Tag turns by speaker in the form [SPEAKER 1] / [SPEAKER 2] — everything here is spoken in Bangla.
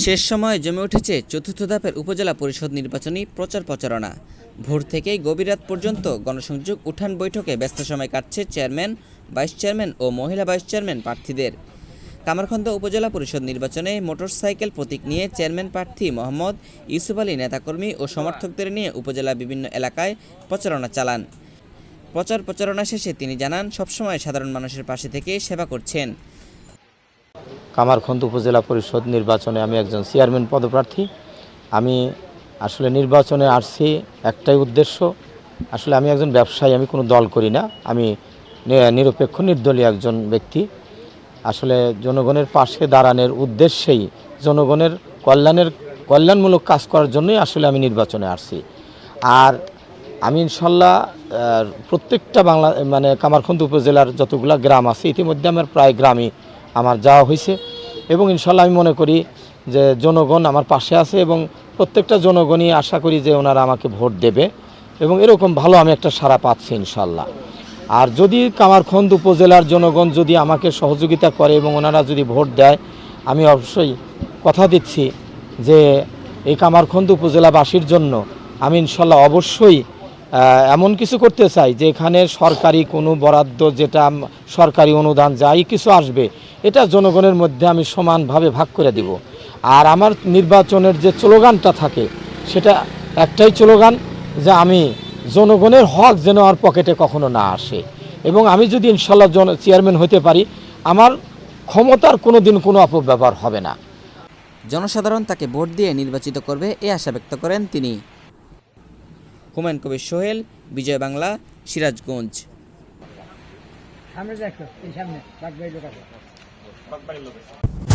[SPEAKER 1] শেষ সময়ে জমে উঠেছে চতুর্থ ধাপের উপজেলা পরিষদ নির্বাচনী প্রচার প্রচারণা। ভোর থেকেই গভীর রাত পর্যন্ত গণসংযোগ উঠান বৈঠকে ব্যস্ত সময় কাটছে চেয়ারম্যান, ভাইস চেয়ারম্যান ও মহিলা ভাইস চেয়ারম্যান প্রার্থীদের। কামারখন্দ উপজেলা পরিষদ নির্বাচনে মোটরসাইকেল প্রতীক নিয়ে চেয়ারম্যান প্রার্থী মোহাম্মদ ইউসুফ আলী নেতাকর্মী ও সমর্থকদের নিয়ে উপজেলা বিভিন্ন এলাকায় প্রচারণা চালান। প্রচার প্রচারণা শেষে তিনি জানান, সবসময় সাধারণ মানুষের পাশে থেকে সেবা করছেন।
[SPEAKER 2] কামারখন্দ উপজেলা পরিষদ নির্বাচনে আমি একজন চেয়ারম্যান পদপ্রার্থী। আমি আসলে নির্বাচনে আসছি একটাই উদ্দেশ্য। আসলে আমি একজন ব্যবসায়ী, আমি কোনো দল করি না। আমি নিরপেক্ষ, নির্দলীয় একজন ব্যক্তি। আসলে জনগণের পাশে দাঁড়ানোর উদ্দেশ্যেই জনগণের কল্যাণের, কল্যাণমূলক কাজ করার জন্যই আসলে আমি নির্বাচনে আসছি। আর আমি ইনশাল্লাহ প্রত্যেকটা বাংলা মানে কামারখন্দ উপজেলার যতগুলা গ্রাম আছে, ইতিমধ্যে আমার প্রায় গ্রামই আমার যাওয়া হয়েছে। এবং ইনশাল্লাহ আমি মনে করি যে জনগণ আমার পাশে আছে এবং প্রত্যেকটা জনগণই আশা করি যে ওনারা আমাকে ভোট দেবে এবং এরকম ভালো আমি একটা সাড়া পাচ্ছি ইনশাল্লাহ। আর যদি কামারখন্দ উপজেলার জনগণ যদি আমাকে সহযোগিতা করে এবং ওনারা যদি ভোট দেয়, আমি অবশ্যই কথা দিচ্ছি যে এই কামারখন্দ উপজেলাবাসীর জন্য আমি ইনশাল্লাহ অবশ্যই এমন কিছু করতে চাই যে এখানে সরকারি কোনো বরাদ্দ যেটা সরকারি অনুদান যাই কিছু আসবে এটা জনগণের মধ্যে আমি সমানভাবে ভাগ করে দিব। আর আমার নির্বাচনের যে স্লোগানটা থাকে সেটা একটাই স্লোগান যে আমি জনগণের হক যেন আর পকেটে কখনো না আসে। এবং আমি যদি ইনশাল্লাহ জন চেয়ারম্যান হতে পারি আমার ক্ষমতার কোনো দিন কোনো অপব্যবহার হবে না।
[SPEAKER 1] জনসাধারণ তাকে ভোট দিয়ে নির্বাচিত করবে এ আশা ব্যক্ত করেন তিনি। হুমায়ুন কবির সোহেল বিজয় বাংলা সিরাজগঞ্জ।
[SPEAKER 3] সামনে দেখো এই সামনে magpailabas.